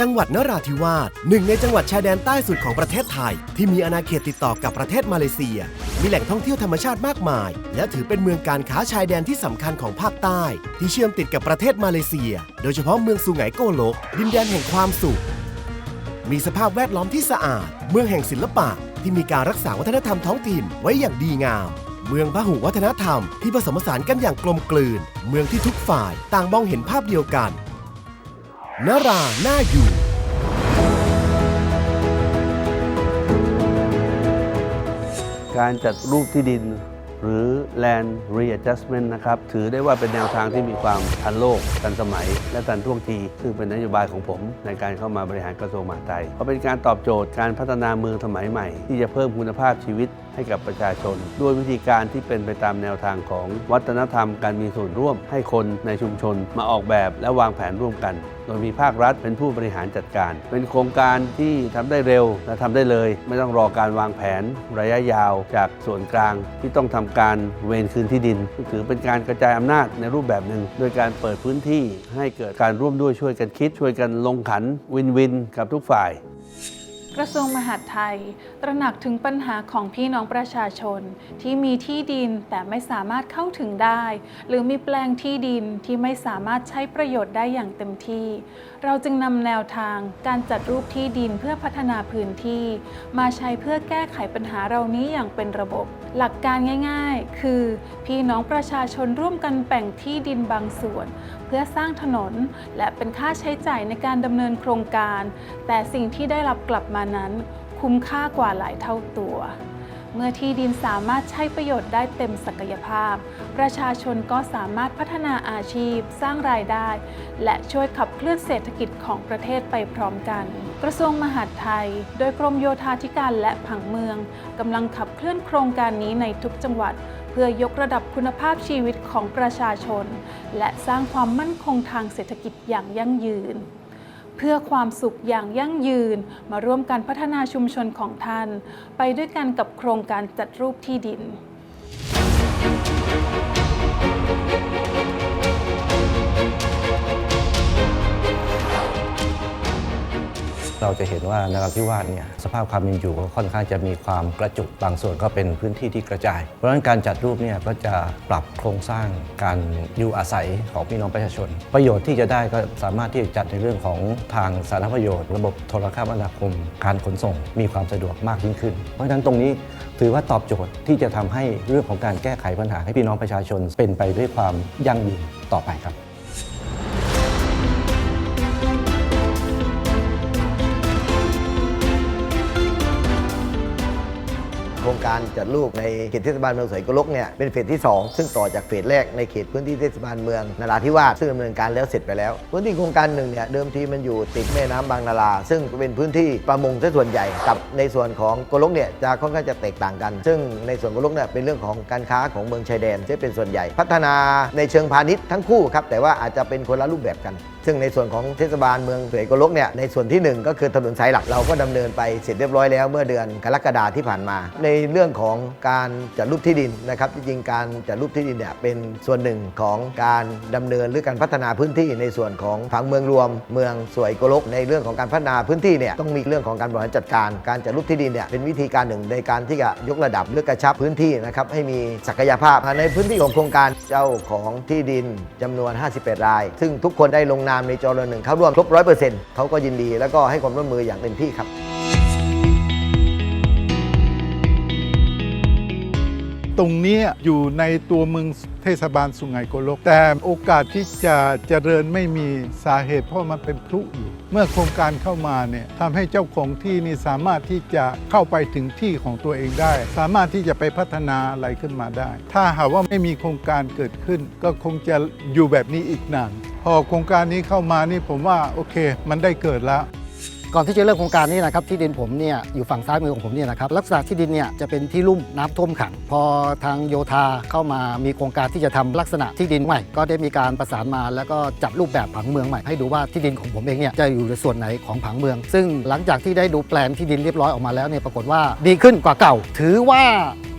จังหวัดนราธิวาสหนึ่งในจังหวัดชายแดนใต้สุดของประเทศไทย ที่มีอาณาเขตติดต่อกับประเทศมาเลเซีย มีแหล่งท่องเที่ยวธรรมชาติมากมาย และถือเป็นเมืองการค้าชายแดนที่สำคัญของภาคใต้ ที่เชื่อมติดกับประเทศมาเลเซีย โดยเฉพาะเมืองสุไหงโกลก ดินแดนแห่งความสุข มีสภาพแวดล้อมที่สะอาด เมืองแห่งศิลปะ ที่มีการรักษาวัฒนธรรมท้องถิ่นไว้อย่างดีงามเมืองพหุวัฒนธรรมที่ผสมผสานกันอย่างกลมกลืน เมืองที่ทุกฝ่ายต่างมองเห็นภาพเดียวกัน นราน่าอยู่ การจัดรูปที่ดิน หรือ land readjustment นะครับ ถือได้ว่าเป็นแนวทางที่มีความทันโลก ทันสมัย และทันท่วงที ซึ่งเป็นนโยบายของผมในการเข้ามาบริหารกระทรวงมหาดไทยเพราะเป็นการตอบโจทย์การพัฒนาเมืองสมัยใหม่ ที่จะเพิ่มคุณภาพชีวิต ให้กับประชาชน ด้วยวิธีการที่เป็นไปตามแนวทางของวัฒนธรรม การมีส่วนร่วม ให้คนในชุมชนมาออกแบบและวางแผนร่วมกัน โดยมีภาครัฐเป็นผู้บริหารจัดการ เป็นโครงการที่ทำได้เร็วและทำได้เลย ไม่ต้องรอการวางแผนระยะยาวจากส่วนกลางที่ต้องทำการเวรคืนที่ดินถือเป็นการกระจายอำนาจในรูปแบบหนึ่ง โดยการเปิดพื้นที่ให้เกิดการร่วมด้วยช่วยกันคิด ช่วยกันลงขันวินวินกับทุกฝ่าย กระทรวงมหาดไทย ตระหนักถึงปัญหาของพี่น้องประชาชน ที่มีที่ดินแต่ไม่สามารถเข้าถึงได้ หรือมีแปลงที่ดินที่ไม่สามารถใช้ประโยชน์ได้อย่างเต็มที่ เราจึงนำแนวทางการจัดรูปที่ดินเพื่อพัฒนาพื้นที่ มาใช้เพื่อแก้ไขปัญหาเหล่านี้อย่างเป็นระบบ หลักการง่าย ๆ คือ พี่น้องประชาชนร่วมกันแบ่งที่ดินบางส่วน เพื่อสร้างถนน และเป็นค่าใช้จ่ายในการดำเนินโครงการ แต่สิ่งที่ได้รับกลับมานั้น คุ้มค่ากว่าหลายเท่าตัว เมื่อที่ดินสามารถใช้ประโยชน์ได้เต็มศักยภาพ ประชาชนก็สามารถพัฒนาอาชีพ สร้างรายได้ และช่วยขับเคลื่อนเศรษฐกิจของประเทศไปพร้อมกัน กระทรวงมหาดไทย โดยกรมโยธาธิการและผังเมืองกำลังขับเคลื่อนโครงการนี้ในทุกจังหวัด พื่อยกระดับคุณภาพชีวิตของประชาชน และสร้างความมั่นคงทางเศรษฐกิจอย่างยั่งยืน เพื่อความสุขอย่างยั่งยืนมาร่วมกันพัฒนาชุมชนของท่าน ไปด้วยกันกับโครงการจัดรูปที่ดิน เราจะเห็นว่านราธิวาสเนี่ยสภาพความเป็นอยู่ก็ค่อนข้างจะมีความกระจุกบางส่วนก็เป็นพื้นที่ที่กระจาย เพราะฉะนั้นการจัดรูปเนี่ยก็จะปรับโครงสร้างการอยู่อาศัยของพี่น้องประชาชน ประโยชน์ที่จะได้ก็สามารถที่จะจัดในเรื่องของทางสาธารณประโยชน์ ระบบโทรคมนาคม การขนส่งมีความสะดวกมากยิ่งขึ้น เพราะฉะนั้นตรงนี้ถือว่าตอบโจทย์ที่จะทำให้เรื่องของการแก้ไขปัญหาให้พี่น้องประชาชน เป็นไปด้วยความยั่งยืนต่อไปครับ ครงการจัดรูปในเขตเทศบาลเมืองสวยกลกเนี่ยเป็นเฟสที่ 2 ซึ่งต่อจากเฟสแรกในเขตพื้นที่เทศบาลเมืองนราธิวาสซึ่งดำเนินการแล้วเสร็จไปแล้ว พื้นที่โครงการหนึ่งเนี่ยเดิมทีมันอยู่ติดแม่น้ำบางนาราซึ่งเป็นพื้นที่ประมงซะส่วนใหญ่กับในส่วนของกลกเนี่ยจะค่อนข้างจะแตกต่างกัน ซึ่งในส่วนกลกเนี่ยเป็นเรื่องของการค้าของเมืองชายแดนที่เป็นส่วนใหญ่ พัฒนาในเชิงพาณิชย์ทั้งคู่ครับแต่ว่าอาจจะเป็นคนละรูปแบบกัน ซึ่งในส่วนของเทศบาลเมืองเสวยโกลกเนี่ยในส่วนที่หนึ่งก็คือถนนสายหลักเราก็ดำเนินไปเสร็จเรียบร้อยแล้วเมื่อเดือนกรกฎาที่ผ่านมา ในเรื่องของการจัดรูปที่ดินนะครับจริงๆการจัดรูปที่ดินเนี่ยเป็นส่วนหนึ่งของการดำเนินหรือการพัฒนาพื้นที่ในส่วนของผังเมืองรวม เมืองสวยโกลก ในเรื่องของการพัฒนาพื้นที่เนี่ยต้องมีเรื่องของการบริหารจัดการ การจัดรูปที่ดินเนี่ยเป็นวิธีการหนึ่งในการที่จะยกระดับหรือกระชับพื้นที่นะครับให้มีศักยภาพในพื้นที่ของโครงการเจ้าของที่ดินจำนวน 58 ราย ซึ่งทุกคนได้ลงนามามในจอรหนึ่งเข้าร่วมครบร้อยเปอร์เซ็นต์เขาก็ยินดีแล้วก็ให้ความร่วมมืออย่างเต็มที่ครับ ตรงนี้อยู่ในตัวเมืองเทศบาลสุไหงโกลก แต่โอกาสที่จะเจริญไม่มีสาเหตุเพราะมันเป็นพลุอยู่ เมื่อโครงการเข้ามาเนี่ยทำให้เจ้าของที่นี่สามารถที่จะเข้าไปถึงที่ของตัวเองได้ สามารถที่จะไปพัฒนาอะไรขึ้นมาได้ ถ้าหากว่าไม่มีโครงการเกิดขึ้น ก็คงจะอยู่แบบนี้อีกนาน อโครงการนี้เข้ามานี่ผมว่าโอเค มันได้เกิดแล้ว ก่อนที่จะเริ่มโครงการนี้นะครับที่ดินผมเนี่ยอยู่ฝั่งซ้ายมือของผมเนี่ยนะครับลักษณะที่ดินเนี่ยจะเป็นที่ลุ่มน้ำท่วมขัง พอทางโยธาเข้ามามีโครงการที่จะทำลักษณะที่ดินใหม่ ก็ได้มีการประสานมา แล้วก็จัดรูปแบบผังเมืองใหม่ให้ดูว่าที่ดินของผมเองเนี่ยจะอยู่ในส่วนไหนของผังเมือง ซึ่งหลังจากที่ได้ดูแปลนที่ดินเรียบร้อยออกมาแล้วเนี่ยปรากฏว่าดีขึ้นกว่าเก่า ถือว่า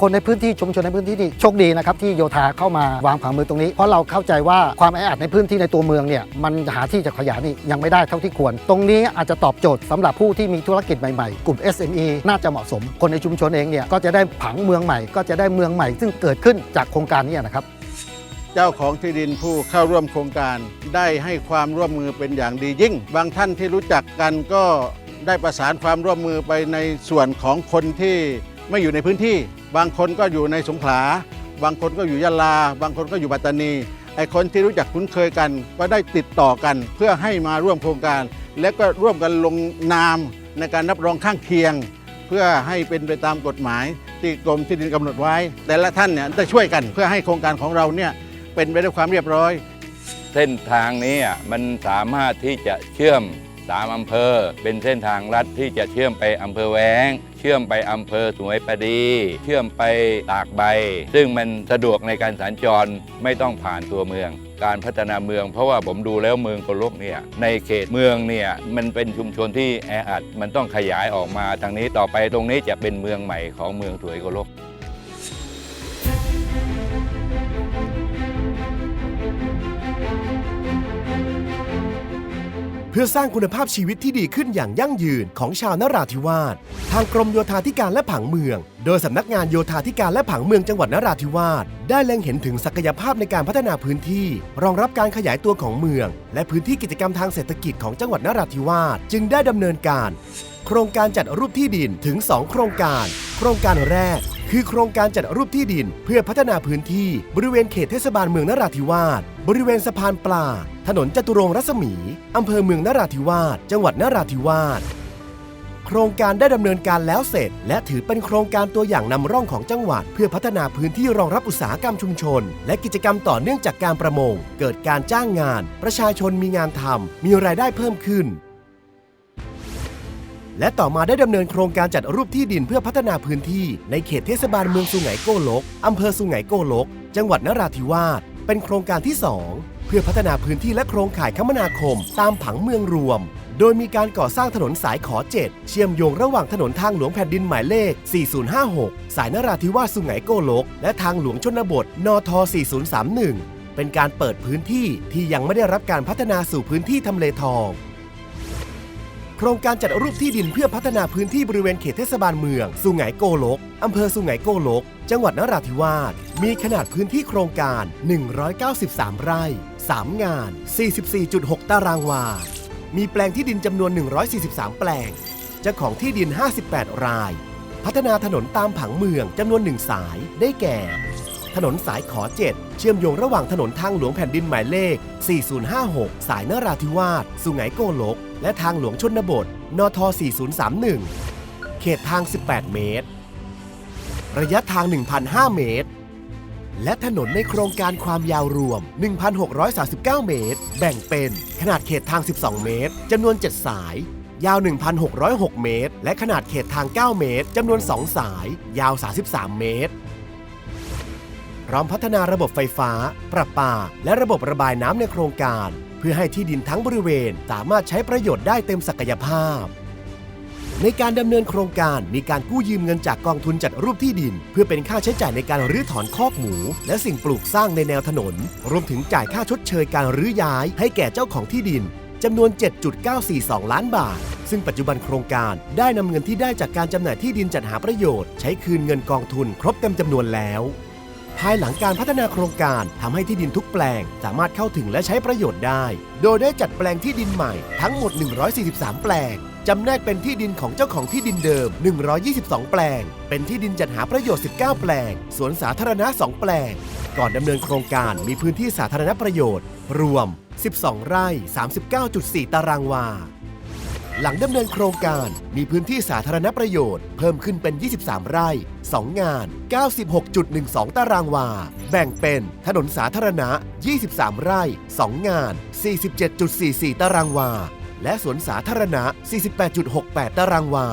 คนในพื้นที่ชุมชนในพื้นที่นี่โชคดีนะครับที่โยธาเข้ามาวางผังเมืองตรงนี้ เพราะเราเข้าใจว่าความแออัดในพื้นที่ในตัวเมืองเนี่ยมันหาที่จะขยายนี่ยังไม่ได้เท่าที่ควร ตรงนี้อาจจะตอบโจทย์สำหรับผู้ที่มีธุรกิจใหม่ๆ กลุ่ม SME น่าจะเหมาะสม คนในชุมชนเองเนี่ยก็จะได้ผังเมืองใหม่ ก็จะได้เมืองใหม่ ซึ่งเกิดขึ้นจากโครงการนี้นะครับเจ้าของที่ดินผู้เข้าร่วมโครงการ ได้ให้ความร่วมมือเป็นอย่างดียิ่ง บางท่านที่รู้จักกันก็ได้ประสานความร่วมมือไปในส่วนของคนที่ ไม่อยู่ในพื้นที่ บางคนก็อยู่ในสงขลา บางคนก็อยู่ยะลา บางคนก็อยู่ปัตตานีไอคนที่รู้จักคุ้นเคยกัน ก็ได้ติดต่อกันเพื่อให้มาร่วมโครงการ และก็ร่วมกันลงนามในการรับรองข้างเคียง เพื่อให้เป็นไปตามกฎหมายที่กรมที่ดินกำหนดไว้ แต่ละท่านเนี่ยได้ช่วยกันเพื่อให้โครงการของเราเนี่ยเป็นไปด้วยความเรียบร้อย เส้นทางนี้มันสามารถที่จะเชื่อมสามอำเภอ เป็นเส้นทางลัดที่จะเชื่อมไปอำเภอแว้ง ชื่อมไปอำเภอสวยประดี เชื่อมไปตากใบ ซึ่งมันสะดวกในการสัญจรไม่ต้องผ่านตัวเมือง การพัฒนาเมืองเพราะว่าผมดูแล้วเมืองโกลกเนี่ยในเขตเมืองเนี่ยมันเป็นชุมชนที่แออัดมันต้องขยายออกมาทางนี้ต่อไปตรงนี้จะเป็นเมืองใหม่ของเมืองสวยโกลก พื่อสร้างคุณภาพชีวิตที่ดีขึ้นอย่างยั่งยืนของชาวนราธิวาส ทางกรมโยธาธิการและผังเมือง โดยสำนักงานโยธาธิการและผังเมืองจังหวัดนราธิวาส ได้เล็งเห็นถึงศักยภาพในการพัฒนาพื้นที่ รองรับการขยายตัวของเมือง และพื้นที่กิจกรรมทางเศรษฐกิจของจังหวัดนราธิวาสจึงได้ดำเนินการ โครงการจัดรูปที่ดินถึง 2 โครงการ โครงการแรกคือโครงการจัดรูปที่ดิน เพื่อพัฒนาพื้นที่บริเวณเขตเทศบาลเมืองนราธิวาส บริเวณสะพานปลา ถนนจตุรงรัศมี อำเภอเมืองนราธิวาส จังหวัดนราธิวาส โครงการได้ดำเนินการแล้วเสร็จ และถือเป็นโครงการตัวอย่างนำร่องของจังหวัด เพื่อพัฒนาพื้นที่รองรับอุตสาหกรรมชุมชน และกิจกรรมต่อเนื่องจากการประมง เกิดการจ้างงาน ประชาชนมีงานทำมีรายได้เพิ่มขึ้นและต่อมาได้ดำเนินโครงการจัดรูปที่ดินเพื่อพัฒนาพื้นที่ ในเขตเทศบาลเมืองสุไหงโกลก อำเภอสุไหงโกลก จังหวัดนราธิวาส เป็นโครงการที่ 2 เพื่อพัฒนาพื้นที่และโครงข่ายคมนาคม ตามผังเมืองรวม โดยมีการก่อสร้างถนนสายขอ 7 เชื่อมโยงระหว่างถนนทางหลวงแผ่นดินหมายเลข 4056 สายนราธิวาสสุไหงโกลก และทางหลวงชนบท นท 4031 เป็นการเปิดพื้นที่ที่ยังไม่ได้รับการพัฒนาสู่พื้นที่ทำเลทอง ครงการจัดรูปที่ดินเพื่อพัฒนาพื้นที่บริเวณเขตเทศบาลเมือง สุไหงโกลก อำเภอสุไหงโกลก จังหวัดนราธิวาส มีขนาดพื้นที่โครงการ 193 ไร่ 3 งาน 44.6 ตารางวา มีแปลงที่ดินจำนวน 143 แปลง เจ้าของที่ดิน 58 ราย พัฒนาถนนตามผังเมืองจำนวนหนึ่งสาย ได้แก่ ถนนสายขอ 7 เชื่อมโยงระหว่างถนนทางหลวงแผ่นดินหมายเลข 4056 สายนราธิวาส สุไหงโกลก และทางหลวงชนบท นท 4031 เขตทาง 18 เมตร ระยะทาง 1,005 เมตร และถนนในโครงการความยาวรวม 1,639 เมตร แบ่งเป็นขนาดเขตทาง 12 เมตร จำนวน 7 สายยาว 1,606 เมตร และขนาดเขตทาง 9 เมตร จำนวน 2 สาย ยาว 33 เมตร พร้อมพัฒนาระบบไฟฟ้า ประปา และระบบระบายน้ำในโครงการ เพื่อให้ที่ดินทั้งบริเวณ สามารถใช้ประโยชน์ได้เต็มศักยภาพ ในการดำเนินโครงการมีการกู้ยืมเงินจากกองทุนจัดรูปที่ดิน เพื่อเป็นค่าใช้จ่ายในการรื้อถอนคอกหมู และสิ่งปลูกสร้างในแนวถนน รวมถึงจ่ายค่าชดเชยการรื้อย้าย ให้แก่เจ้าของที่ดินจำนวน 7.942 ล้านบาท ซึ่งปัจจุบันโครงการได้นำเงินที่ได้จากการจำหน่ายที่ดินจัดหาประโยชน์ ใช้คืนเงินกองทุนครบเต็มจำนวนแล้ว ภายหลังการพัฒนาโครงการทำให้ที่ดินทุกแปลง สามารถเข้าถึงและใช้ประโยชน์ได้ โดยได้จัดแปลงที่ดินใหม่ทั้งหมด 143 แปลงจำแนกเป็นที่ดินของเจ้าของที่ดินเดิม 122 แปลง เป็นที่ดินจัดหาประโยชน์ 19 แปลง สวนสาธารณะ 2 แปลง ก่อนดำเนินโครงการมีพื้นที่สาธารณประโยชน์ รวม 12 ไร่ 39.4 ตารางวา หลังดำเนินโครงการมีพื้นที่สาธารณประโยชน์ เพิ่มขึ้นเป็น 23 ไร่ 2 งาน 96.12 ตารางวา แบ่งเป็นถนนสาธารณะ 23 ไร่ 2 งาน 47.44 ตารางวา และสวนสาธารณะ 48.68 ตารางวา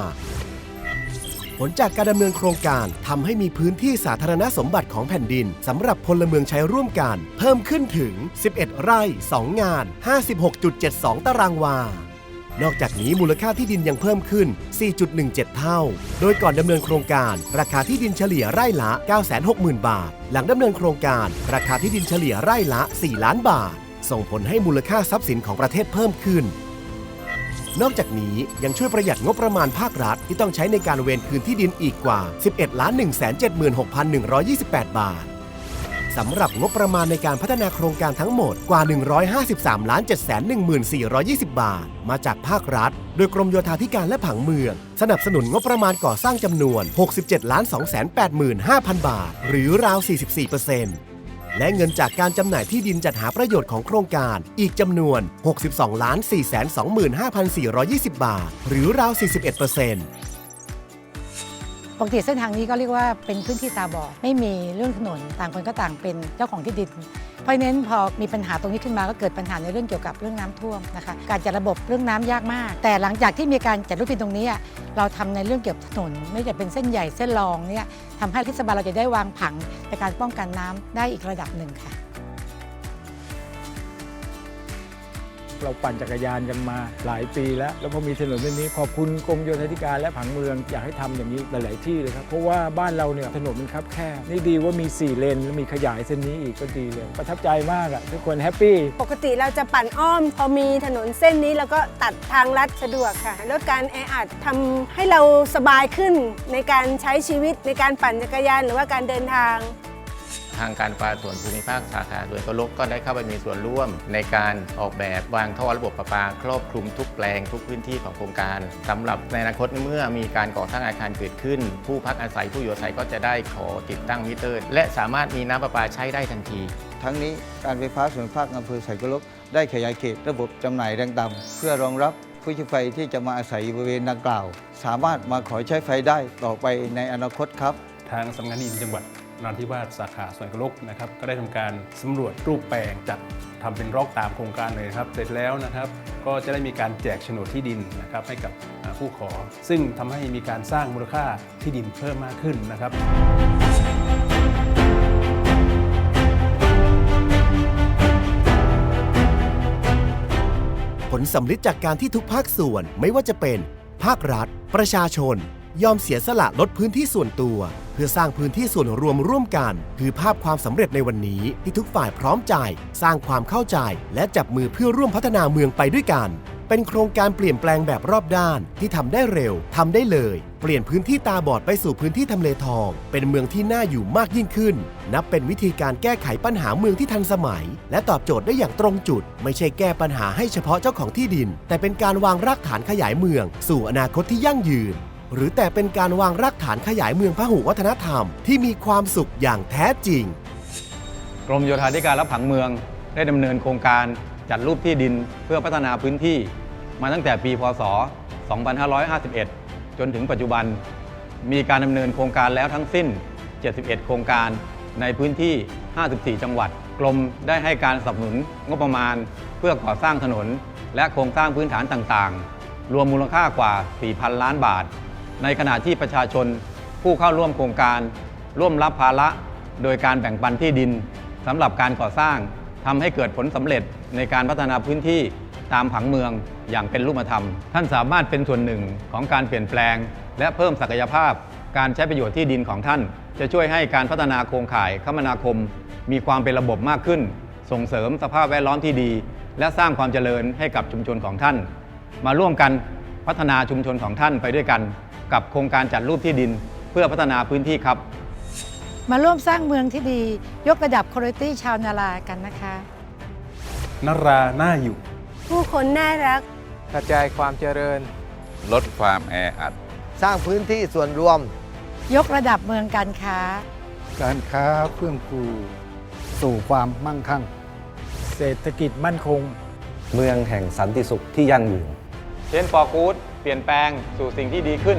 ผลจากการดำเนินโครงการทำให้มีพื้นที่สาธารณสมบัติของแผ่นดินสำหรับพลเมืองใช้ร่วมกัน เพิ่มขึ้นถึง 11 ไร่ 2 งาน 56.72 ตารางวา นอกจากนี้มูลค่าที่ดินยังเพิ่มขึ้น 4.17 เท่า โดยก่อนดำเนินโครงการ ราคาที่ดินเฉลี่ยไร่ละ 960,000 บาท หลังดำเนินโครงการ ราคาที่ดินเฉลี่ยไร่ละ 4 ล้านบาท ส่งผลให้มูลค่าทรัพย์สินของประเทศเพิ่มขึ้น นอกจากนี้ยังช่วยประหยัดงบประมาณภาครัฐ ที่ต้องใช้ในการเวนคืนที่ดินอีกกว่า 11 176,128 บาท สำหรับงบประมาณในการพัฒนาโครงการทั้งหมดกว่า 153ล้าน714,420 บาท มาจากภาครัฐ โดยกรมโยธาธิการและผังเมือง สนับสนุนงบประมาณก่อสร้างจำนวน 67ล้าน285,000 บาท หรือราว 44%และเงินจากการจำหน่ายที่ดินจัดหาประโยชน์ของโครงการอีกจำนวน 62,425,420 บาท หรือราว 41% ปกติเส้นทางนี้ก็เรียกว่าเป็นพื้นที่ตาบอดไม่มีเรื่องถนนต่างคนก็ต่างเป็นเจ้าของที่ดิน เพราะฉะนั้นพอมีปัญหาตรงนี้ขึ้นมาก็เกิดปัญหาในเรื่องเกี่ยวกับเรื่องน้ำท่วมนะคะการจัดระบบเรื่องน้ำยากมาก แต่หลังจากที่มีการจัดรูปที่ตรงนี้ เราทำในเรื่องเกี่ยวกับถนน ไม่ว่าจะเป็นเส้นใหญ่เส้นรองเนี่ยทำให้เทศบาลเราจะได้วางผังในการป้องกันน้ำได้อีกระดับหนึ่งค่ะ เราปั่นจักรยานกันมาหลายปีแล้ว แล้วพอมีถนนเส้นนี้ขอบคุณกรมโยธาธิการและผังเมืองอยากให้ทำอย่างนี้หลาย ๆ ที่เลยครับเพราะว่าบ้านเราเนี่ยถนนมันคับแคบนี่ดีว่ามี 4 เลนแล้วมีขยายเส้นนี้อีกก็ดีเลยประทับใจมากอะทุกคนแฮปปี้ปกติเราจะปั่นอ้อม พอมีถนนเส้นนี้เราก็ตัดทางลัดสะดวกค่ะลดการแออัดทำให้เราสบายขึ้นในการใช้ชีวิตในการปั่นจักรยาน หรือว่าการเดินทาง ทางการไฟฟ้าส่วนภูมิภาคสาขาสวนกลกก็ได้เข้าไปมีส่วนร่วม ในการออกแบบวางท่อระบบประปา ครอบคลุมทุกแปลงทุกพื้นที่ของโครงการสำหรับในอนาคตเมื่อมีการก่อสร้างอาคารเกิดขึ้น ผู้พักอาศัยผู้อยู่อาศัยก็จะได้ขอติดตั้งมิเตอร์ และสามารถมีน้ำประปาใช้ได้ทันที ทั้งนี้การไฟฟ้าส่วนภาคอำเภอไสกลกได้ขยายเขตระบบจำหน่ายแรงต่ำเพื่อรองรับผู้ใช้ไฟที่จะมาอาศัยบริเวณดังกล่าว สามารถมาขอใช้ไฟได้ต่อไปในอนาคตครับ ทางสำนักงานดินจังหวัด นราธิวาสสาขาสวนกลกนะครับก็ได้ทำการสำรวจรูปแปลงจัดทำเป็นรอกตามโครงการเลยครับ เสร็จแล้วนะครับ ก็จะได้มีการแจกโฉนดที่ดินนะครับให้กับผู้ขอ ซึ่งทำให้มีการสร้างมูลค่าที่ดินเพิ่มมากขึ้นนะครับผลสำลิดจากการที่ทุกภาคส่วนไม่ว่าจะเป็น ภาครัฐ ประชาชน ยอมเสียสละลดพื้นที่ส่วนตัว เพื่อสร้างพื้นที่ส่วนรวมร่วมกัน คือภาพความสำเร็จในวันนี้ที่ทุกฝ่ายพร้อมใจ สร้างความเข้าใจ และจับมือเพื่อร่วมพัฒนาเมืองไปด้วยกัน เป็นโครงการเปลี่ยนแปลงแบบรอบด้าน ที่ทำได้เร็วทำได้เลย เปลี่ยนพื้นที่ตาบอดไปสู่พื้นที่ทำเลทอง เป็นเมืองที่น่าอยู่มากยิ่งขึ้น นับเป็นวิธีการแก้ไขปัญหาเมืองที่ทันสมัย และตอบโจทย์ได้อย่างตรงจุด ไม่ใช่แก้ปัญหาให้เฉพาะเจ้าของที่ดิน แต่เป็นการวางรากฐานขยายเมือง สู่อนาคตที่ยั่งยืน หรือแต่เป็นการวางรากฐานขยายเมืองพหุวัฒนธรรมที่มีความสุขอย่างแท้จริง กรมโยธาธิการและผังเมือง ได้ดำเนินโครงการจัดรูปที่ดินเพื่อพัฒนาพื้นที่ มาตั้งแต่ปีพศ 2551 จนถึงปัจจุบัน มีการดำเนินโครงการแล้วทั้งสิ้น 71 โครงการในพื้นที่ 54 จังหวัด กรมได้ให้การสนับสนุนงบประมาณ เพื่อก่อสร้างถนน และโครงสร้างพื้นฐานต่างๆ รวมมูลค่ากว่า 4,000 ล้านบาท ในขณะที่ประชาชนผู้เข้าร่วมโครงการ ร่วมรับภาระ โดยการแบ่งปันที่ดินสำหรับการก่อสร้างทำให้เกิดผลสำเร็จในการพัฒนาพื้นที่ตามผังเมืองอย่างเป็นรูปธรรม ท่านสามารถเป็นส่วนหนึ่งของการเปลี่ยนแปลง และเพิ่มศักยภาพ การใช้ประโยชน์ที่ดินของท่าน จะช่วยให้การพัฒนาโครงข่ายคมนาคม มีความเป็นระบบมากขึ้น ส่งเสริมสภาพแวดล้อมที่ดี และสร้างความเจริญให้กับชุมชนของท่าน มาร่วมกันพัฒนาชุมชนของท่านไปด้วยกัน กับโครงการจัดรูปที่ดิน เพื่อพัฒนาพื้นที่ครับ มาร่วมสร้างเมืองที่ดียกระดับคุณภาพชาวนารากันนะคะนราหน้าอยู่ ผู้คนน่ารัก กระจายความเจริญ ลดความแออัด สร้างพื้นที่ส่วนรวม ยกระดับเมืองการค้า การค้าเฟื่องฟูสู่ความมั่งคั่ง เศรษฐกิจมั่นคง เมืองแห่งสันติสุขที่ยั่งยืน เชนฟอร์กูดเปลี่ยนแปลงสู่สิ่งที่ดีขึ้น